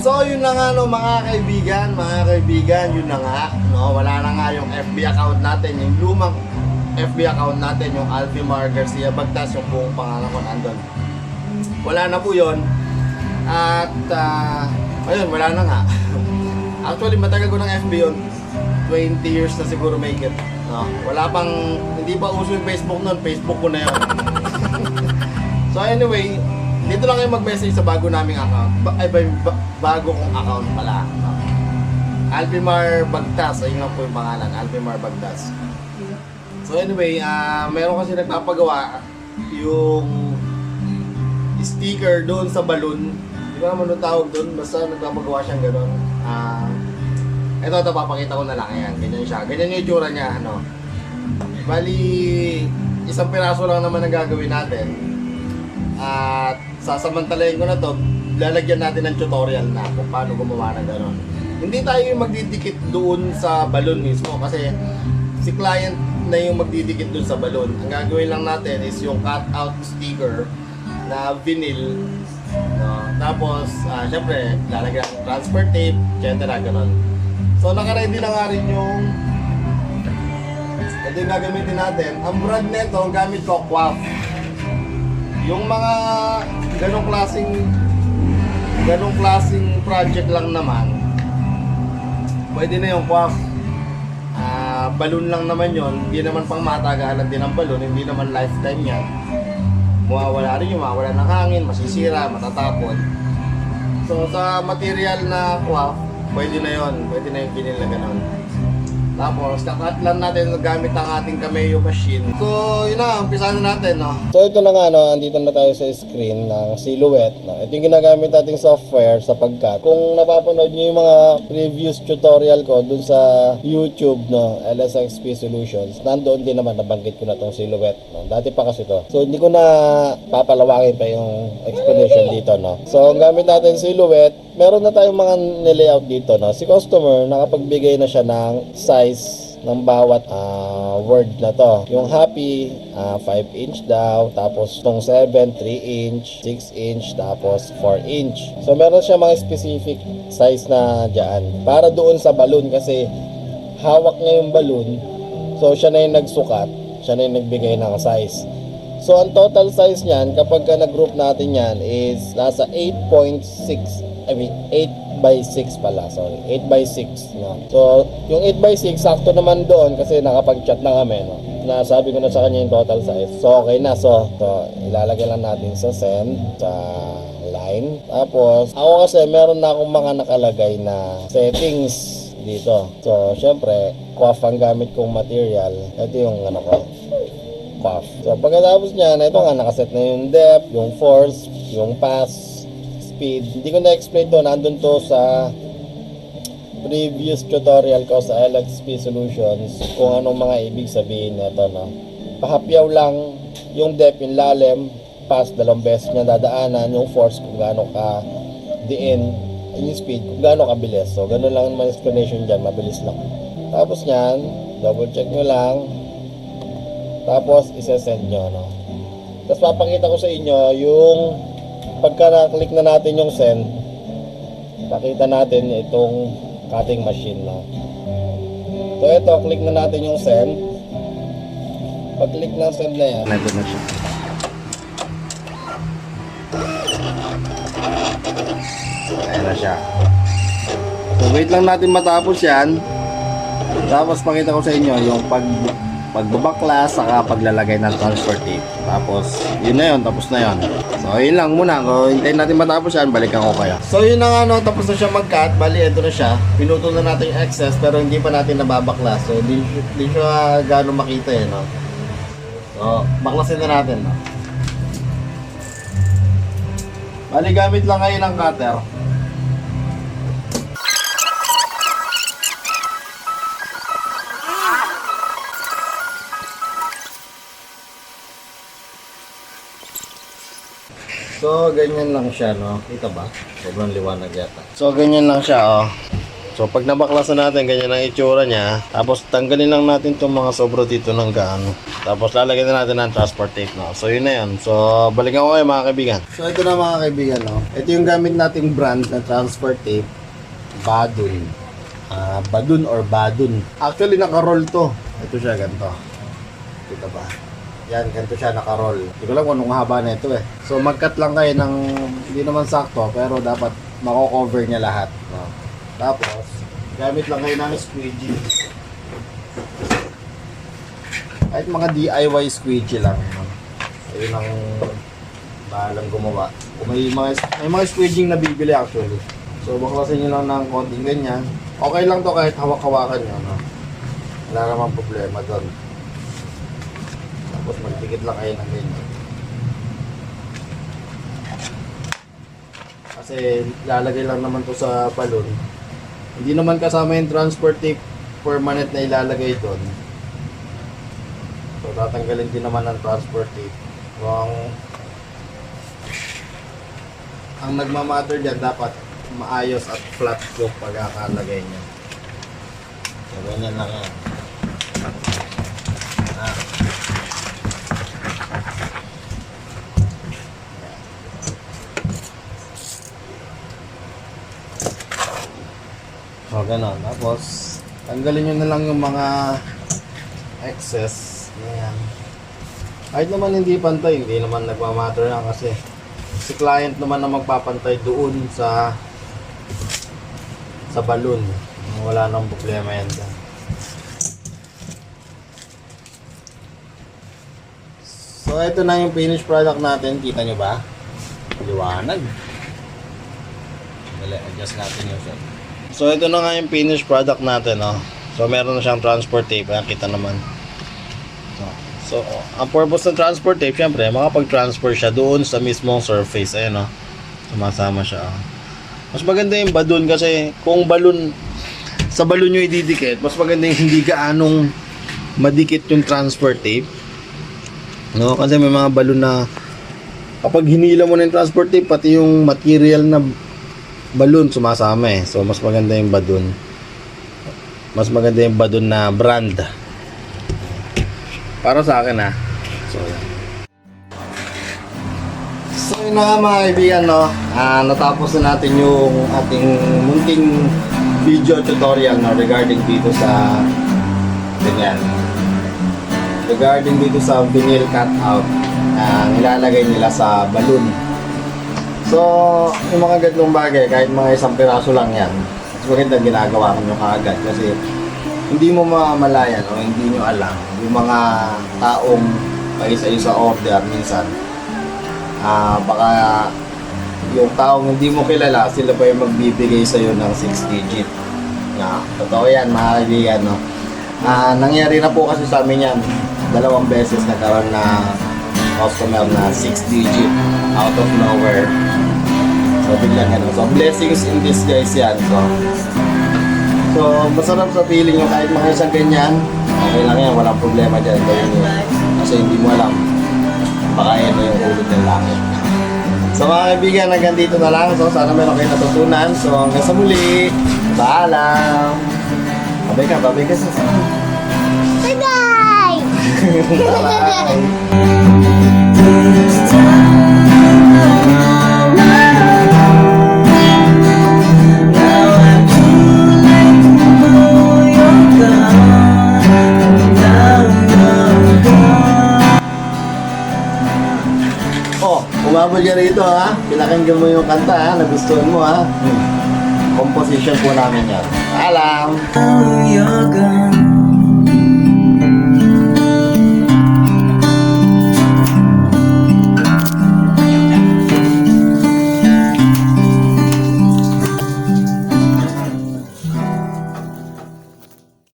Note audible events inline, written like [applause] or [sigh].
So yun na nga no mga kaibigan, mga kaibigan, yun na nga. No, wala na nga yung FB account natin, yung lumang FB account natin, yung Alfimar Garcia Bagtas, yung buong pangalan ko nandun. Wala na po yun. At ah, ayun, wala na nga. [laughs] Actually, matagal ko ng FB yun. 20 years na siguro make it. No, wala pang, hindi pa uso yung Facebook noon, Facebook ko na yun. [laughs] So anyway, dito lang kayo mag-message sa bago naming account. Ba- ay, ba- bago kong account pala. Alpimar Bagtas, ayun nga po yung pangalan, Alpimar Bagtas. So anyway, ah meron kasi nagpapagawa yung sticker doon sa balloon. Hindi ko naman tawag doon, basta nagpapagawa siyang gano'n. Ah, ito, ito, papakita ko na lang. Ayan, ganyan siya. Ganyan yung itsura niya, ano. Bali, isang piraso lang naman ang gagawin natin. At sasamantalayin ko na to, lalagyan natin ng tutorial na kung paano gumawa ng gano'n. Hindi tayo yung magdidikit doon sa balon mismo kasi si client na yung magdidikit doon sa balon. Ang gagawin lang natin is yung cut-out sticker na vinyl. No? Tapos, ah, syempre, lalagyan ng transfer tape, etc. Ganun. So, nakaready na nga rin yung ito yung gagamitin natin. Ang brand nito, gamit ko, Quaff. Yung mga ganong klaseng ganong klaseng project lang naman, pwede na yung Quaff. Ah, balloon lang naman yon hindi naman pang matagalan din ang balloon, hindi naman lifetime yan. Mawawala rin yung mawawala ng hangin, masisira, matatapon. So sa material na Quaff, pwede na yon pwede na yung vinyl na. Tapos, kakat lang natin gamit ang ating Cameo machine. So, yun na, umpisa na natin, no? So, ito na nga, no, andito na tayo sa screen ng silhouette. No? Ito yung ginagamit nating software sa pagkat. Kung napapanood nyo yung mga previous tutorial ko dun sa YouTube, no, LSXP Solutions, nandoon din naman, nabanggit ko na tong silhouette. No? Dati pa kasi to. So, hindi ko na papalawangin pa yung explanation dito, no? So, ang gamit natin silhouette, meron na tayong mga nilayout dito, no? Si customer, nakapagbigay na siya ng size ng bawat ah, word na to. Yung happy, ah, 5 inch daw, tapos tong 7, 3 inch, 6 inch, tapos 4 inch. So meron siya mga specific size na dyan. Para doon sa balloon kasi hawak niya yung balloon. So siya na yung nagsukat, siya na yung nagbigay ng size. So ang total size niyan kapag ka nag-group natin yan is nasa 8.6 I mean 8 by 6 pala, sorry. 8 by 6, no. So, yung 8 by 6 sakto naman doon kasi nakapag-chat na kami, no. Na sabi ko na sa kanya yung total size. So, okay na. So, so ilalagay lang natin sa send sa line. Tapos, ako kasi meron na akong mga nakalagay na settings dito. So, syempre, quaff ang gamit kong material. Ito yung ano ko, puff. So, pagkatapos niyan, ito nga, nakaset na yung depth, yung force, yung pass, speed. Hindi ko na-explain to, nandun to sa previous tutorial ko sa LXP Solutions kung anong mga ibig sabihin nito, no. Pahapyaw lang yung depth, yung lalim, pass, dalawang beses niya dadaanan, yung force kung gaano ka diin, yung speed, kung gaano kabilis. So, ganun lang ang explanation dyan, mabilis lang. Tapos niyan, double check nyo lang, tapos isa-send nyo, no. Tapos papakita ko sa inyo yung pagka na-click na natin yung send, pakita natin itong cutting machine na. So ito, click na natin yung send. Pag-click ng send na yan, nandun na siya. Ayan na siya. So wait lang natin matapos yan. Tapos pakita ko sa inyo yung pag pagbabaklas saka paglalagay ng transfer tape. Tapos yun na yun, tapos na yun. So yun lang muna. Hintayin natin matapos yan, balikan ko kayo. So yun na nga no, tapos na siya mag-cut. Bali, ito na siya. Pinutol na natin yung excess pero hindi pa natin nababaklas. So hindi, hindi siya gano'ng makita eh no. So baklasin na natin no. Bali, gamit lang ngayon ng cutter. So, ganyan lang siya, no? Kita ba? Sobrang liwanag yata. So, ganyan lang siya, oh. So pag nabaklasan natin, ganyan ang itsura niya. Tapos tanggalin lang natin itong mga sobro dito ng gaano. Tapos lalagyan na natin ng transport tape. No? So yun na yun. So balikan ko kayo mga kaibigan. So ito na mga kaibigan. No? Ito yung gamit nating brand na transport tape. Badun. Ah, badun or badun. Actually naka-roll to. Ito siya ganito. Kita ba? Yan, ganito siya naka-roll. Hindi ko lang kung anong haba na ito eh. So mag-cut lang kayo ng hindi naman sakto pero dapat mako-cover niya lahat. No? Tapos, gamit lang kayo ng squeegee. Kahit mga DIY squeegee lang. No? Ayun ang bahalang gumawa. Kung may mga, may mga squeegee na bibili actually. So, baklasin nyo lang ng konting ganyan. Okay lang to kahit hawak-hawakan nyo. No? Wala namang problema doon. Tapos magpikit lang kayo ng ganyan. Kasi lalagay lang naman to sa balon. Hindi naman kasama yung transport tape permanent na ilalagay doon. So tatanggalin din naman ng transport tape. Kung ang nagmamatter dyan dapat maayos at flat yung pagkakalagay niya. So ganyan lang yan. Ganon. Tapos, tanggalin nyo na lang yung mga excess. Ayan. Kahit naman hindi pantay, hindi naman nagmamatter yan kasi si client naman na magpapantay doon sa sa balloon. Wala nang problema yan. So, ito na yung finished product natin. Kita nyo ba? Liwanag. Dali, adjust natin yung set. So ito na nga yung finished product natin, no. So meron na siyang transport tape, ayan kita naman. So, so ang purpose ng transport tape, syempre, makapag-transfer siya doon sa mismong surface, ayan, no. Sumasama siya. oh. Mas maganda yung balloon kasi kung balloon sa balloon nyo ididikit, mas maganda yung hindi gaanong madikit yung transport tape. No, kasi may mga balloon na kapag hinila mo na yung transport tape, pati yung material na balloon sumasama eh. So, mas maganda yung balloon. Mas maganda yung balloon na brand. Para sa akin ah. So, yan. So, yun na nga mga kaibigan, no? Ah, natapos na natin yung ating munting video tutorial no, regarding dito sa ganyan. Regarding dito sa vinyl cutout na nilalagay nila sa balloon. So, yung mga ganitong bagay, kahit mga isang piraso lang yan, mas maganda ginagawa ko nyo kaagad. Kasi hindi mo mamalayan o hindi nyo alam yung mga taong paisa-isa order minsan. Ah baka yung taong hindi mo kilala sila pa yung magbibigay sa'yo ng 6 digit. Na totoo yan mga kaibigan no? Ah, nangyari na po kasi sa amin yan. Dalawang beses nagkaroon na customer na 6 digit out of nowhere so biglang ano so blessings in disguise yan so so masarap sa feeling yung kahit mga isang ganyan okay lang yan walang problema dyan gawin nyo kasi hindi mo alam baka yan na yung ulot ng langit So mga kaibigan, hanggang dito na lang. So sana meron kayo natutunan. So hanggang sa muli. Paalam. Babay ka, babay ka sa Bye-bye! Oh, umabol ka rito ha. Pinakinggan mo yung kanta ha. Nagustuhan mo ha. Hmm. Composition po namin yan. Alam. Oh.